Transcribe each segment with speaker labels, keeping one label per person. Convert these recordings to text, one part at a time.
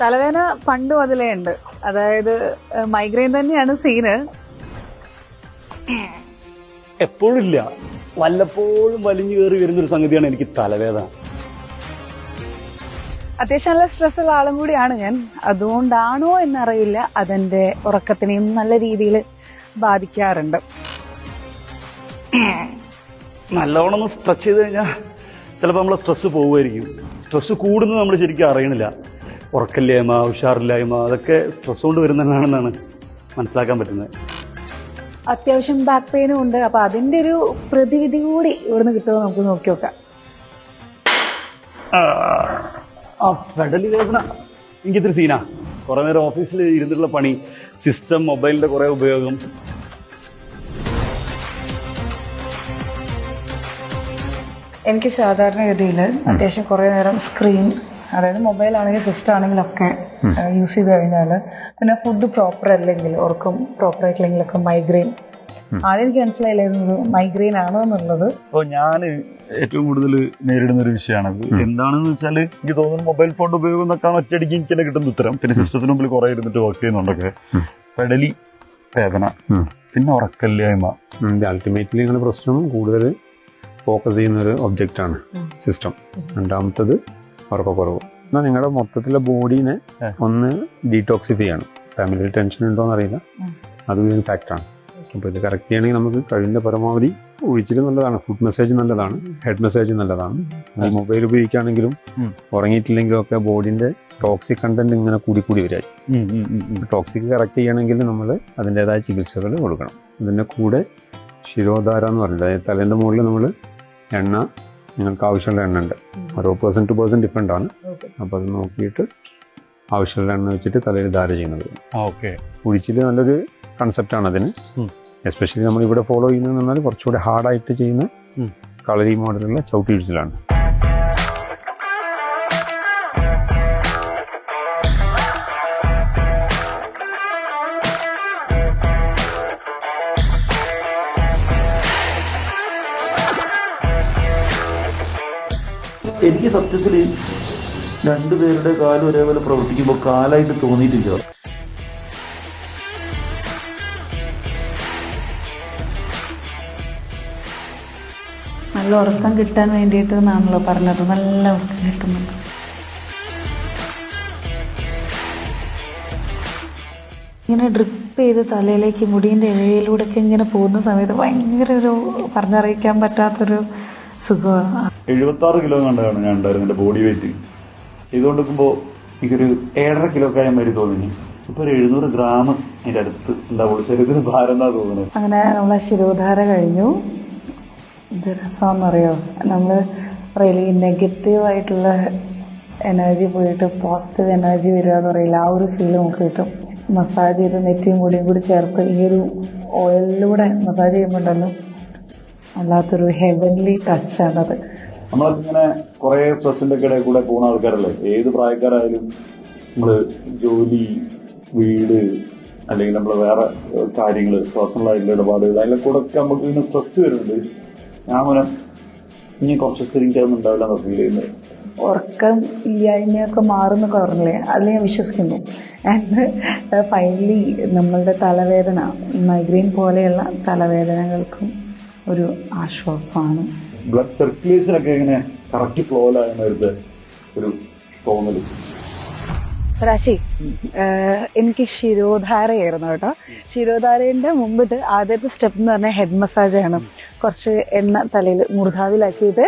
Speaker 1: തലവേദന പണ്ട് മുതലേ ഉണ്ട്. അതായത് മൈഗ്രെയിൻ തന്നെയാണ് സീന്
Speaker 2: എപ്പോഴും ഇല്ല വല്ലപ്പോഴും വലിഞ്ഞു കയറി വരുന്നൊരു സംഗതിയാണ് എനിക്ക് തലവേദന.
Speaker 1: അത്യാവശ്യം നല്ല സ്ട്രെസ് ഉള്ള ആളും കൂടിയാണ് ഞാൻ. അതുകൊണ്ടാണോ എന്നറിയില്ല. അതെന്റെ ഉറക്കത്തിനെയും നല്ല രീതിയിൽ ബാധിക്കാറുണ്ട്.
Speaker 2: നല്ലവണ്ണം ഒന്ന് സ്ട്രെച്ച് ചെയ്ത് കഴിഞ്ഞാൽ ചിലപ്പോൾ നമ്മളെ സ്ട്രെസ് പോവുമായിരിക്കും. സ്ട്രെസ് കൂടുന്നത് നമ്മൾ ശരിക്കും അറിയണില്ല. ഉറക്കമില്ലായ്മ ഉഷാറില്ലായ്മ അതൊക്കെ സ്ട്രെസ് കൊണ്ട് വരുന്നതാണെന്നാണ് മനസ്സിലാക്കാൻ പറ്റുന്നത്.
Speaker 1: അത്യാവശ്യം ബാക്ക് പെയിനും ഉണ്ട്. അപ്പൊ അതിന്റെ ഒരു പ്രതിവിധി കൂടി ഇവിടുന്ന് കിട്ടുമോ നമുക്ക് നോക്കി നോക്കാം.
Speaker 2: ആ, പെടലി വേദന. എനിക്കിത്തിരി സീനാ. കുറെ നേരം ഓഫീസിൽ ഇരുന്നിട്ടുള്ള പണി സിസ്റ്റം മൊബൈലിന്റെ കുറെ ഉപയോഗം.
Speaker 1: എനിക്ക് സാധാരണഗതിയിൽ അത്യാവശ്യം കുറേ നേരം സ്ക്രീൻ അതായത് മൊബൈൽ ആണെങ്കിലും സിസ്റ്റം ആണെങ്കിലും ഒക്കെ യൂസ് ചെയ്ത് കഴിഞ്ഞാൽ പിന്നെ ഫുഡ് പ്രോപ്പർ അല്ലെങ്കിൽ ഉറക്കം പ്രോപ്പർ ആയിട്ടില്ലെങ്കിലൊക്കെ മൈഗ്രെയിൻ ആദ്യം എനിക്ക് മനസ്സിലായില്ലായിരുന്നു മൈഗ്രെയിൻ ആണോ എന്നുള്ളത്?
Speaker 2: അപ്പോൾ ഞാൻ ഏറ്റവും കൂടുതൽ നേരിടുന്ന ഒരു വിഷയമാണത് എന്താണെന്ന് വെച്ചാൽ എനിക്ക് തോന്നുന്നു മൊബൈൽ ഫോൺ ഉപയോഗം എന്നൊക്കെയാണ് ഒറ്റയടിക്ക് എനിക്ക് തന്നെ കിട്ടുന്ന ഉത്തരം. പിന്നെ സിസ്റ്റത്തിന് മുമ്പിൽ കുറെ ഇരുന്നിട്ട് വർക്ക് ചെയ്യുന്നുണ്ടൊക്കെ. പെടലി വേദന പിന്നെ ഉറക്കല്ലായ്മ
Speaker 3: അൾട്ടിമേറ്റ്ലി നിങ്ങളുടെ പ്രശ്നം കൂടുതൽ ഫോക്കസ് ചെയ്യുന്ന ഒരു ഒബ്ജക്റ്റ് ആണ് സിസ്റ്റം രണ്ടാമത്തത് ഉറക്കക്കുറവ് എന്നാൽ നിങ്ങളുടെ മൊത്തത്തിലെ ബോഡീനെ ഒന്ന് ഡീടോക്സിഫൈ ചെയ്യണം. ഫാമിലിയിൽ ടെൻഷൻ ഉണ്ടോ എന്നറിയില്ല അത് ഒരു ഫാക്ടറാണ് അപ്പോൾ ഇത് കറക്റ്റ് ചെയ്യണമെങ്കിൽ നമുക്ക് കഴിവിന്റെ പരമാവധി ഒഴിച്ചിട്ട് നല്ലതാണ്. ഫുഡ് മെസ്സേജ് നല്ലതാണ്. ഹെഡ് മെസ്സേജ് നല്ലതാണ്. മൊബൈൽ ഉപയോഗിക്കുകയാണെങ്കിലും. ഉറങ്ങിയിട്ടില്ലെങ്കിലും ഒക്കെ ബോഡിന്റെ ടോക്സിക് കണ്ടന്റ് ഇങ്ങനെ കൂടി കൂടി വരായി ടോക്സിക് കറക്റ്റ് ചെയ്യണമെങ്കിൽ നമ്മൾ അതിന്റെതായ ചികിത്സകൾ കൊടുക്കണം. ഇതിന്റെ കൂടെ ശിരോധാര എന്ന് പറഞ്ഞിട്ട് അതായത് തലേന്റെ മുകളിൽ നമ്മൾ എണ്ണ നിങ്ങൾക്ക് ആവശ്യമുള്ള എണ്ണ ഉണ്ട്. ഓരോ പേഴ്സൺ ടു പേഴ്സൺ ഡിഫറെന്റ് ആണ്. അപ്പോൾ അത് നോക്കിയിട്ട് ആവശ്യമുള്ള എണ്ണ വെച്ചിട്ട് തലയിൽ ധാര ചെയ്യുന്നത്.
Speaker 2: ഓക്കെ
Speaker 3: കുഴിച്ചിൽ നല്ലൊരു കൺസെപ്റ്റാണ് അതിന്. എസ്പെഷ്യലി നമ്മൾ ഇവിടെ ഫോളോ ചെയ്യുന്നത് പറഞ്ഞാൽ കുറച്ചുകൂടെ ഹാർഡായിട്ട് ചെയ്യുന്ന. കളരി മോഡലുള്ള ചവിട്ടി ഒഴിച്ചിലാണ്
Speaker 4: എനിക്ക് സത്യത്തിൽ രണ്ടുപേരുടെ കാലം ഒരേപോലെ പ്രവർത്തിക്കുമ്പോൾ കാലായിട്ട് തോന്നിയിട്ടില്ല.
Speaker 1: നല്ല ഉറക്കം കിട്ടാൻ വേണ്ടിയിട്ട് എന്നാണല്ലോ പറഞ്ഞത്. നല്ല ഉറക്കം കിട്ടുന്നുണ്ട്. ഇങ്ങനെ ഡ്രിപ്പ് ചെയ്ത് തലയിലേക്ക് മുടീന്റെ ഇഴയിലൂടെ ഒക്കെ ഇങ്ങനെ പോകുന്ന സമയത്ത് ഭയങ്കര ഒരു പറഞ്ഞറിയിക്കാൻ പറ്റാത്തൊരു സുഖമാണ്
Speaker 2: എഴുപത്തി ആറ് കിലോ കണ്ടാണ് ഞാൻ ഉണ്ടായിരുന്നു എന്റെ ബോഡി വെയിറ്റ് ചെയ്തുകൊണ്ടിരിക്കുമ്പോൾ എനിക്കൊരു ഏഴര കിലോ ഒക്കെ മാതിരി തോന്നി ഇപ്പൊ ഒരു എഴുന്നൂറ് ഗ്രാം അതിന്റെ അടുത്ത് ഉണ്ടാവുള്ളൂ ശരീരത്തിന് ഭാരം എന്നാ തോന്നുന്നത്.
Speaker 1: അങ്ങനെ നമ്മളെ ശിരോധാര കഴിഞ്ഞു. ഇത് രസമാണെന്നറിയോ നമ്മൾ റിയലി നെഗറ്റീവായിട്ടുള്ള എനർജി പോയിട്ട് പോസിറ്റീവ് എനർജി വരിക എന്ന് പറയില്ല ആ ഒരു ഫീൽ നമുക്ക് കിട്ടും. മസാജ് ചെയ്ത് നെറ്റിയും പൊടിയും കൂടി ചേർത്ത് ഈ ഒരു ഓയിലിലൂടെ മസാജ് ചെയ്യുമ്പോൾ ഉണ്ടല്ലോ വല്ലാത്തൊരു ഹെവൻലി ടച്ചാണത്
Speaker 2: നമ്മളൊക്കെ ഇങ്ങനെ കുറെ സ്ട്രെസ്സിന്റെ ഇടയിൽ കൂടെ പോകുന്ന ആൾക്കാരല്ലേ? ഏത് പ്രായക്കാരായാലും നമ്മൾ ജോലി വീട് അല്ലെങ്കിൽ നമ്മൾ വേറെ കാര്യങ്ങൾ പേഴ്സണൽ ആയിട്ടുള്ള ഇടപാടുകൾ അതിലെ കൂടെ ഒക്കെ നമുക്ക് ഇങ്ങനെ സ്ട്രെസ് വരുന്നുണ്ട്. ഞാൻ അങ്ങനെ ഇനി കുറച്ച് ദിവസത്തിൽ ഉണ്ടാവില്ല എന്ന് ഫീൽ ചെയ്യുന്നത്
Speaker 1: ഉറക്കം ഇല്ലായ്മയൊക്കെ മാറുന്ന പറഞ്ഞില്ലേ അതിൽ ഞാൻ വിശ്വസിക്കുന്നു. ആൻഡ് ഫൈനലി നമ്മളുടെ തലവേദന മൈഗ്രെയിൻ പോലെയുള്ള തലവേദനകൾക്കും ഒരു ആശ്വാസമാണ്.
Speaker 2: ബ്ലഡ് സർക്കുലേഷനൊക്കെ ഇങ്ങനെ കറക്റ്റ് ഫ്ലോയിലാകുന്ന ഒരു തോന്നൽ.
Speaker 1: രാശി ഏഹ് എനിക്ക് ശിരോധാരയായിരുന്നു കേട്ടോ. ശിരോധാരയുടെ മുമ്പിട്ട് ആദ്യത്തെ സ്റ്റെപ്പ് എന്ന് പറഞ്ഞാൽ ഹെഡ് മസാജ് ആണ്. കുറച്ച് എണ്ണ തലയിൽ മുറുധാവിലാക്കിയിട്ട്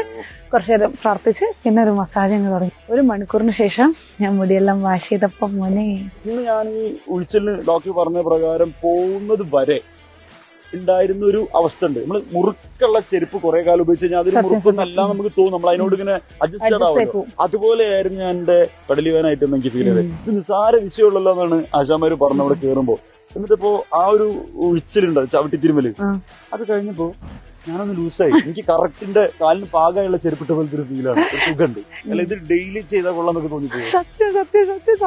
Speaker 1: കുറച്ച് നേരം പ്രാർത്ഥിച്ച് പിന്നെ ഒരു മസാജ് അങ്ങ് തുടങ്ങി. ഒരു മണിക്കൂറിന് ശേഷം ഞാൻ മുടിയെല്ലാം വാഷ് ചെയ്തപ്പം മോനെ.
Speaker 2: ഇന്ന് ഞാൻ ഈ ഉഴിച്ചിൽ ഡോക്ടർ പറഞ്ഞ പ്രകാരം പോകുന്നത് വരെ ഉണ്ടായിരുന്ന ഒരു അവസ്ഥ ഉണ്ട് നമ്മൾ മുറുക്കുള്ള ചെരുപ്പ് കുറെ കാലം ഉപയോഗിച്ച് കഴിഞ്ഞാൽ അതിന് മുറുക്കൊന്നല്ല നമുക്ക് തോന്നും. നമ്മൾ അതിനോട് ഇങ്ങനെ അഡ്ജസ്റ്റഡ് ആവുമല്ലോ. അതുപോലെയായിരുന്നു ഞാൻ എന്റെ കടലിവാനായിട്ട് എനിക്ക് ഫീൽ ചെയ്തത്. ഇത് നിസാര വിഷയമുള്ളല്ലോ എന്നാണ് ആശാമാര് പറഞ്ഞ അവിടെ കയറുമ്പോ എന്നിട്ടിപ്പോ ആ ഒരു ഉഴിച്ചിലുണ്ട് ചവിട്ടി
Speaker 1: തിരുമൽ.
Speaker 2: അത് കഴിഞ്ഞപ്പോ ഞാനൊന്ന് ലൂസായി. എനിക്ക് കറക്റ്റിന്റെ കാലിന് പാകമായുള്ള ചെരുപ്പിട്ട പോലത്തെ ഒരു ഫീലാണ് സുഖമുണ്ട്. അല്ല ഇത് ഡെയിലി ചെയ്താൽ കൊള്ളാന്നൊക്കെ തോന്നിപ്പോയി?
Speaker 1: സത്യം സത്യം സത്യം